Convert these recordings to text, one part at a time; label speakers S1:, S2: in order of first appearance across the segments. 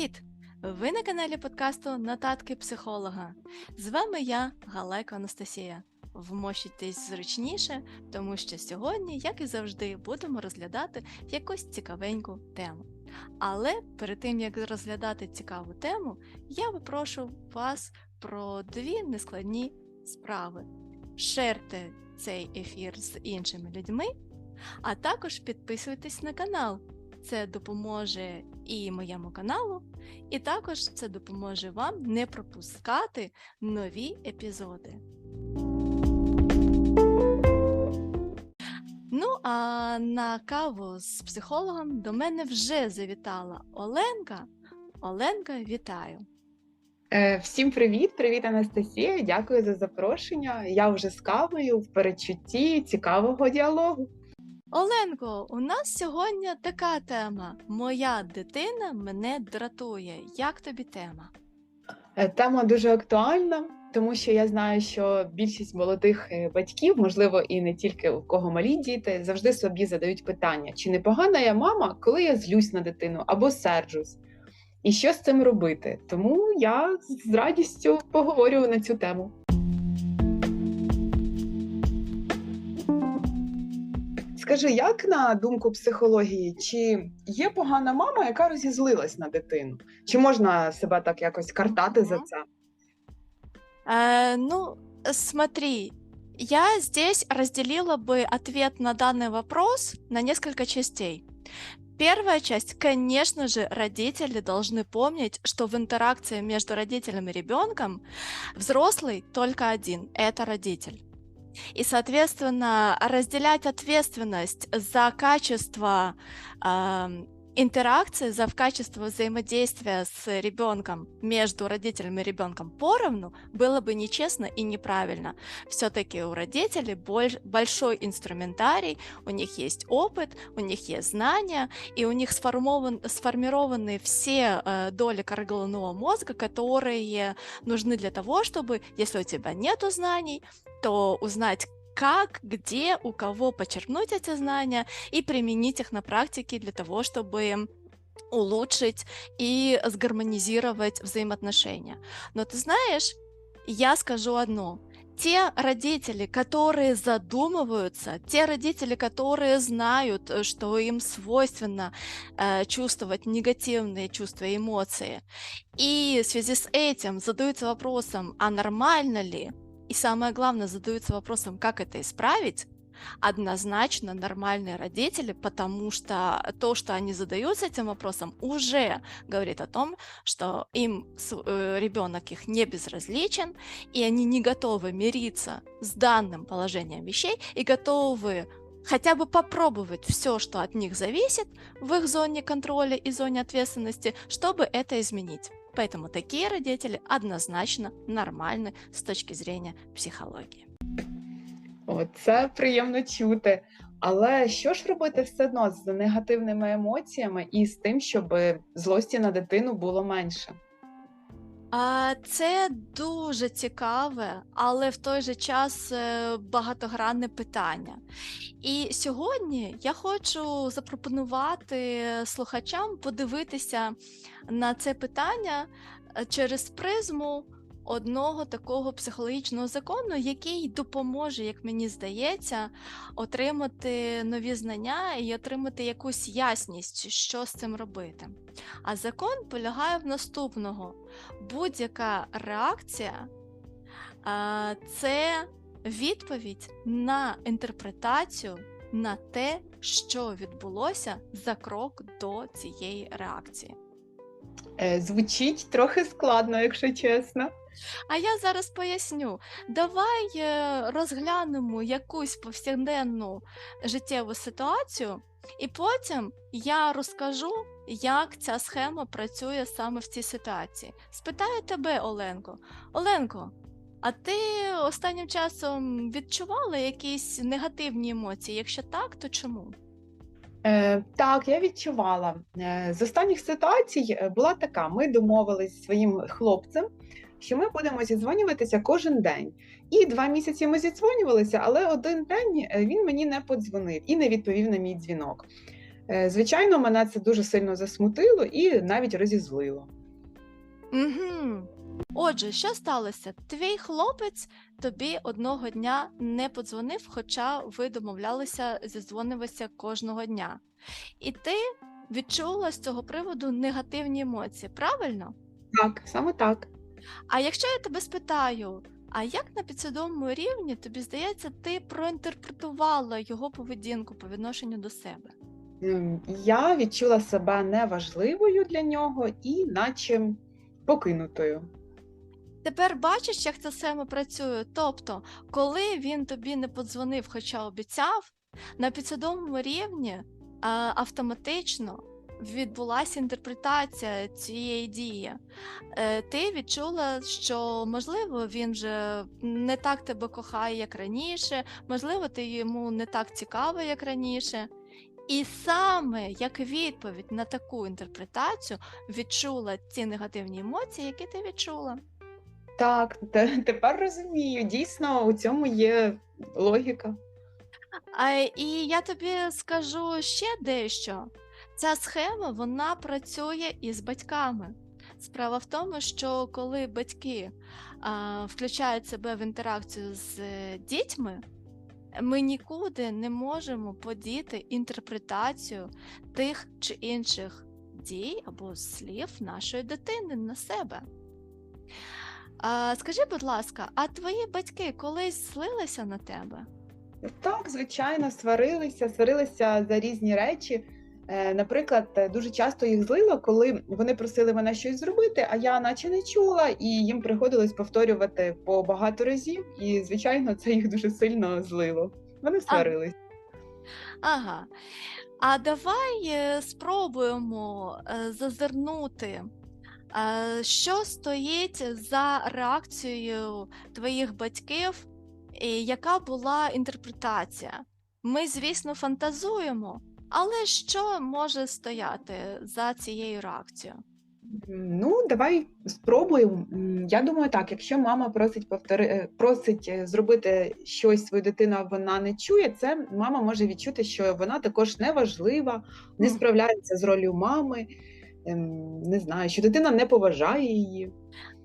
S1: Привіт! Ви на каналі подкасту Нотатки психолога. З вами я, Галайко Анастасія. Вмощуйтесь зручніше, тому що сьогодні, як і завжди, будемо розглядати якусь цікавеньку тему. Але перед тим як розглядати цікаву тему, я попрошу вас про дві нескладні справи: шерте цей ефір з іншими людьми, а також підписуйтесь на канал. Це допоможе і моєму каналу, і також це допоможе вам не пропускати нові епізоди. Ну, а на каву з психологом до мене вже завітала Оленка. Оленка, вітаю!
S2: Е, Всім привіт, привіт, Анастасія. Дякую за запрошення. Я вже з кавою в передчутті цікавого діалогу.
S1: Оленко, у нас сьогодні така тема: Моя дитина мене дратує. Як тобі тема?
S2: Е, Тема дуже актуальна, тому що я знаю, що більшість молодих е, батьків, можливо, і не тільки у кого малі діти, завжди собі задають питання: чи непогана я мама, коли я злюсь на дитину або серджусь? І що з цим робити? Тому я з радістю поговорю на цю тему. Скажи, як на думку психології, чи є погана мама, яка розізлилась на дитину? Чи можна себе так якось картати за
S1: Мгм.
S2: це?
S1: Э, ну, смотри, я здесь разделила бы ответ на данный вопрос на несколько частей. Первая часть, конечно же, родители должны помнить, что в интеракции между родителем и ребенком взрослый только один, это родитель. И, соответственно, разделять ответственность за качество интеракции, за качество взаимодействия с ребенком между родителем и ребенком поровну было бы нечестно и неправильно. Все-таки у родителей боль- большой инструментарий, у них есть опыт, у них есть знания, и у них сформован, сформированы все э, доли коры головного мозга, которые нужны для того, чтобы, если у тебя нет знаний, то узнать, как, где, у кого почерпнуть эти знания и применить их на практике для того, чтобы улучшить и сгармонизировать взаимоотношения. Но ты знаешь, я скажу одно. Те родители, которые задумываются, те родители, которые знают, э, что им свойственно э, чувствовать негативные чувства и эмоции, и в связи с этим задаются вопросом, а нормально ли, и самое главное, задаются вопросом, как это исправить, однозначно нормальные родители, потому что то, что они задаются этим вопросом, уже говорит о том, что им ребенок их не безразличен, и они не готовы мириться с данным положением вещей и готовы хотя бы попробовать все, что от них зависит в их зоне контроля и зоне ответственности, чтобы это изменить. Поэтому такие родители однозначно нормальны с точки зрения психології.
S2: Оце приємно чути. Але що ж робити все одно з негативними емоціями і з тим, щоб злості на дитину було менше?
S1: Це дуже цікаве, але в той же час е, багатогранне питання. І сьогодні я хочу запропонувати слухачам подивитися на це питання е, через призму одного такого психологічного закону, який допоможе, як мені здається, отримати нові знання і отримати якусь ясність, що з цим робити. А закон полягає в наступного: будь-яка реакція це відповідь на інтерпретацію на те, що відбулося за крок до цієї реакції.
S2: Е, Звучить трохи складно, якщо чесно.
S1: А я зараз поясню. Давай е, розглянемо якусь повсякденну життєву ситуацію, і потім я розкажу, як ця схема працює саме в цій ситуації. Спитаю тебе, Оленко. Оленко, а ти останнім часом відчувала якісь негативні емоції? Якщо так, то чому?
S2: Е, так, я відчувала. Е, з останніх ситуацій е, була така: ми домовились зі своїм хлопцем, що ми будемо зідзвонюватися кожен день. І два місяці ми зідзвонювалися, але один день е, він мені не подзвонив і не відповів на мій дзвінок. Е, Звичайно, мене це дуже сильно засмутило і навіть розізлило.
S1: Угу. Отже, що сталося? Твій хлопець тобі одного дня не подзвонив, хоча ви домовлялися зідзвонюватися кожного дня. І ти відчула з цього приводу негативні емоції, правильно?
S2: Так, саме так.
S1: А якщо я тебе спитаю, а як на підсвідомому рівні тобі здається, ти проінтерпретувала його поведінку по відношенню до себе?
S2: Я відчула себе неважливою для нього і наче покинутою.
S1: Тепер бачиш, як ця схема працює. Тобто, коли він тобі не подзвонив, хоча обіцяв, на підсвідомому рівні автоматично відбулася інтерпретація цієї дії. Е, ти відчула, що можливо він вже не так тебе кохає, як раніше, можливо, ти йому не так цікава, як раніше. І саме як відповідь на таку інтерпретацію відчула ці негативні емоції, які ти відчула.
S2: Так, тепер розумію. Дійсно, у цьому є логіка.
S1: А, і я тобі скажу ще дещо. Ця схема вона працює із батьками. Справа в тому, що коли батьки а, включають себе в інтеракцію з е, дітьми, ми нікуди не можемо подіти інтерпретацію тих чи інших дій або слів нашої дитини на себе. А, скажи, будь ласка, а твої батьки колись злилися на тебе?
S2: Так, звичайно, сварилися, сварилися за різні речі. Е, Наприклад, е, дуже часто їх злило, коли вони просили мене щось зробити, а я наче не чула, і їм приходилось повторювати по багато разів. І, звичайно, це їх дуже сильно злило. Вони сварились.
S1: Ага. А давай е, спробуємо зазирнути, що стоїть за реакцією твоїх батьків, і яка була інтерпретація. Ми, звісно, фантазуємо, але що може стояти за цією реакцією?
S2: Ну, давай спробуємо. Я думаю, так, якщо мама просить повтори, е, просить е, зробити щось свою дитину, а вона не чує, це мама може відчути, що вона також неважлива, не справляється з ролью мами. Ем, Не знаю, що дитина не поважає її.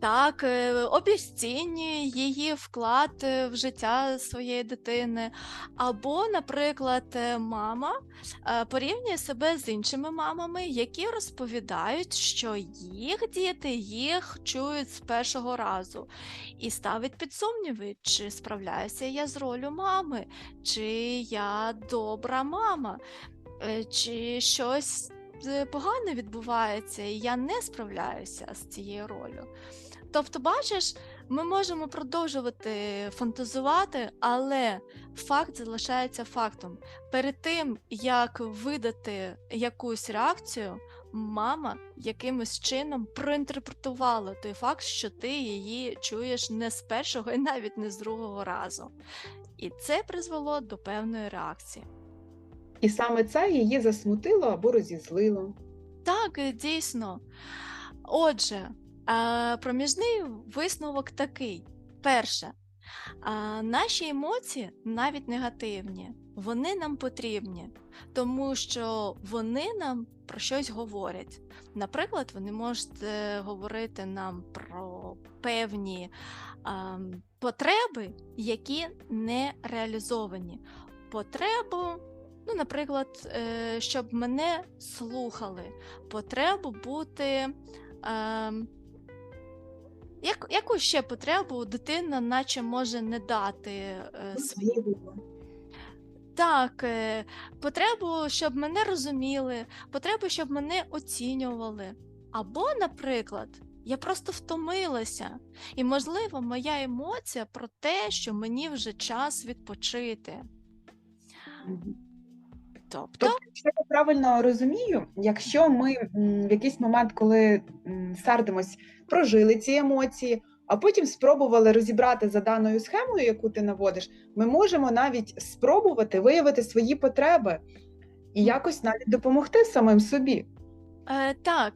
S1: Так, е, обіцінює її вклад е, в життя своєї дитини. Або, наприклад, е, мама порівнює себе з іншими мамами, які розповідають, що їх діти їх чують з першого разу, і ставить під сумніви, чи справляюся я з ролью мами, чи я добра мама, чи щось е, погане відбувається, і я не справляюся з цією ролью. Тобто, бачиш, ми можемо продовжувати фантазувати, але факт залишається фактом. Перед тим, як видати якусь реакцію, мама якимось чином проінтерпретувала той факт, що ти її чуєш не з першого і навіть не з другого разу. І це призвело до певної реакції.
S2: І саме це її засмутило або розізлило.
S1: Так, е, дійсно. Отже, е, проміжний висновок такий: перше, наші емоції, навіть негативні, вони нам потрібні, тому що вони нам про щось говорять. Наприклад, вони можуть е, говорити нам про певні потреби, які не реалізовані. Потребу, ну, наприклад, е, щоб мене слухали, потребу бути. ем, як, яку ще потребу дитина наче може не дати е, свою? Так, е, потребу, щоб мене розуміли, потребу, щоб мене оцінювали. Або, наприклад, я просто втомилася, і, можливо, моя емоція про те, що мені вже час відпочити. Тобто,
S2: Тобто, якщо я правильно розумію, якщо ми в якийсь момент, коли сердимось, прожили ці емоції, а потім спробували розібрати за даною схемою, яку ти наводиш, ми можемо навіть спробувати виявити свої потреби і якось навіть допомогти самим собі.
S1: Е, так,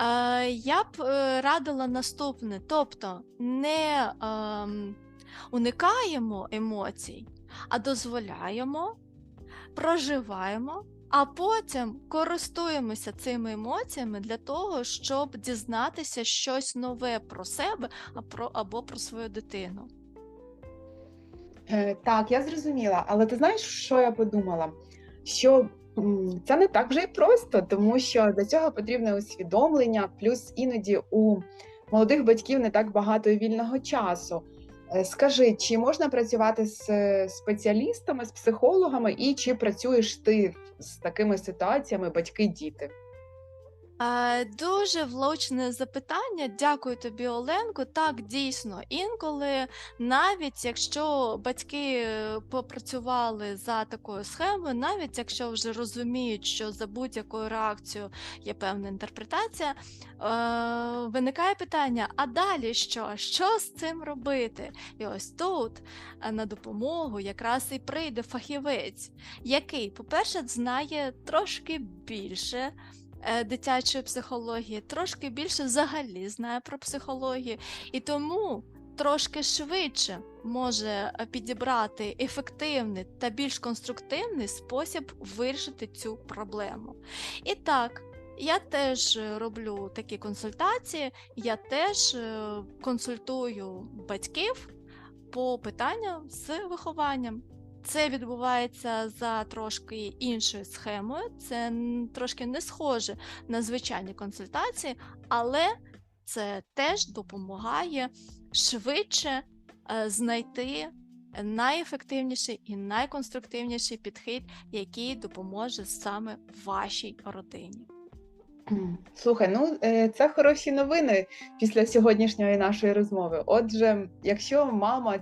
S1: е, я б е, радила наступне: тобто не ем, уникаємо емоцій, а дозволяємо, проживаємо, а потім користуємося цими емоціями для того, щоб дізнатися щось нове про себе або про свою дитину.
S2: Е, так, я зрозуміла, але ти знаєш, що я подумала? Що це не так вже й просто, тому що до цього потрібне усвідомлення, плюс іноді у молодих батьків не так багато вільного часу. Е, скажи, чи можна працювати з спеціалістами, з психологами, і чи працюєш ти з такими ситуаціями батьки-діти?
S1: Дуже влучне запитання. Дякую тобі, Оленко. Так, дійсно, інколи, навіть якщо батьки е, попрацювали за такою схемою, навіть якщо вже розуміють, що за будь-якою реакцією є певна інтерпретація, е, виникає питання: а далі що? Що з цим робити? І ось тут е, на допомогу якраз і прийде фахівець, який, по-перше, знає трошки більше. Е, дитячої психології, трошки більше взагалі знає про психологію, і тому трошки швидше може е, підібрати ефективний та більш конструктивний спосіб вирішити цю проблему. І так. Я теж роблю такі консультації, я теж е, консультую батьків по питанням з вихованням. Це відбувається за трошки іншою схемою, це трошки не схоже на звичайні консультації, але це теж допомагає швидше е, знайти найефективніший і найконструктивніший підхід, який допоможе саме вашій родині.
S2: Слухай, ну е, це хороші новини після сьогоднішньої нашої розмови. Отже, якщо мама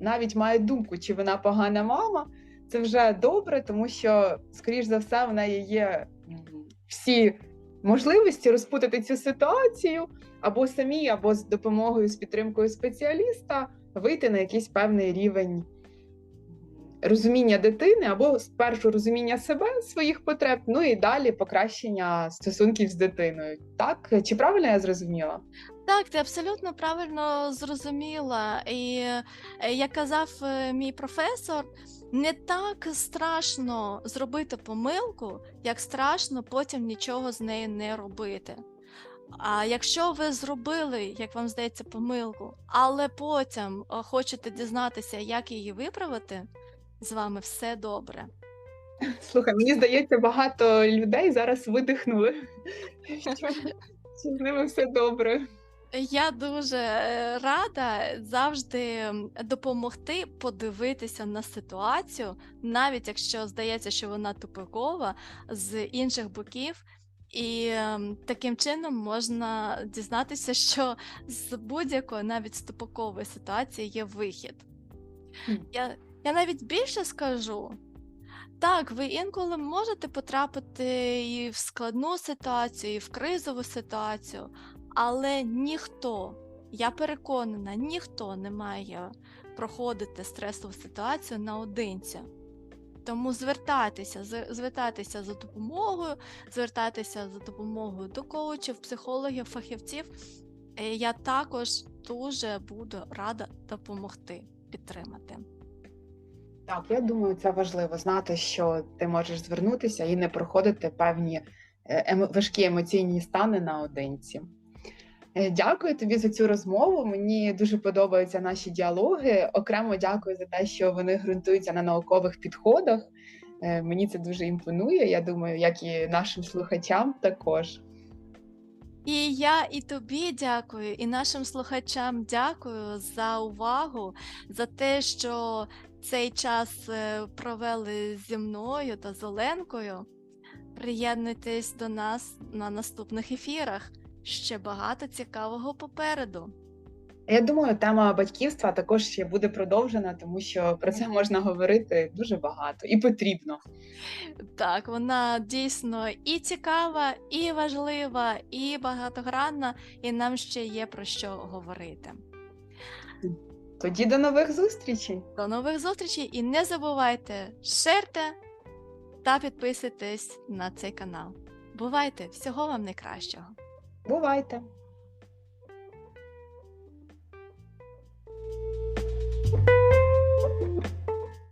S2: навіть має думку, чи вона погана мама, це вже добре, тому що, скоріш за все, в неї є всі можливості розпутати цю ситуацію або самі, або з допомогою з підтримкою спеціаліста вийти на якийсь певний рівень. Розуміння дитини або спершу розуміння себе, своїх потреб, ну і далі покращення стосунків з дитиною. Так чи правильно я зрозуміла?
S1: Так, ти абсолютно правильно зрозуміла. І е, як казав е, мій професор, не так страшно зробити помилку, як страшно потім нічого з нею не робити. А якщо ви зробили, як вам здається, помилку, але потім е, хочете дізнатися, як її виправити, з вами все добре.
S2: Слухай, мені здається, багато людей зараз видихнули. З ними все добре.
S1: Я дуже е, рада завжди допомогти подивитися на ситуацію, навіть якщо здається, що вона тупикова з інших боків. І таким чином можна дізнатися, що з будь-якої навіть з тупикової ситуації є вихід. Mm. Я, Я навіть більше скажу. Так, ви інколи можете потрапити і в складну ситуацію, і в кризову ситуацію, але ніхто, я переконана, ніхто не має проходити стресову ситуацію наодинці. Тому звертайтеся, звертайтеся за допомогою, звертайтеся за допомогою до коучів, психологів, фахівців. Е, я також дуже буду рада допомогти підтримати.
S2: Так, я думаю, це важливо знати, що ти можеш звернутися і не проходити певні е, важкі емоційні стани наодинці. Е, дякую тобі за цю розмову. Мені дуже подобаються наші діалоги. Окремо дякую за те, що вони ґрунтуються на наукових підходах. Е, мені це дуже імпонує. Я думаю, як і нашим слухачам також.
S1: І я і тобі дякую, і нашим слухачам дякую за увагу, за те, що цей час е, провели зі мною та з Оленкою. Приєднуйтесь до нас на наступних ефірах ще багато цікавого попереду.
S2: Я думаю, тема батьківства також ще буде продовжена, тому що про це можна говорити дуже багато і потрібно.
S1: Так, вона дійсно і цікава, і важлива, і багатогранна, і нам ще є про що говорити.
S2: Тоді до нових зустрічей.
S1: До нових зустрічей і не забувайте шерте та підписуйтесь на цей канал. Бувайте! Всього вам найкращого!
S2: Бувайте! Thank you.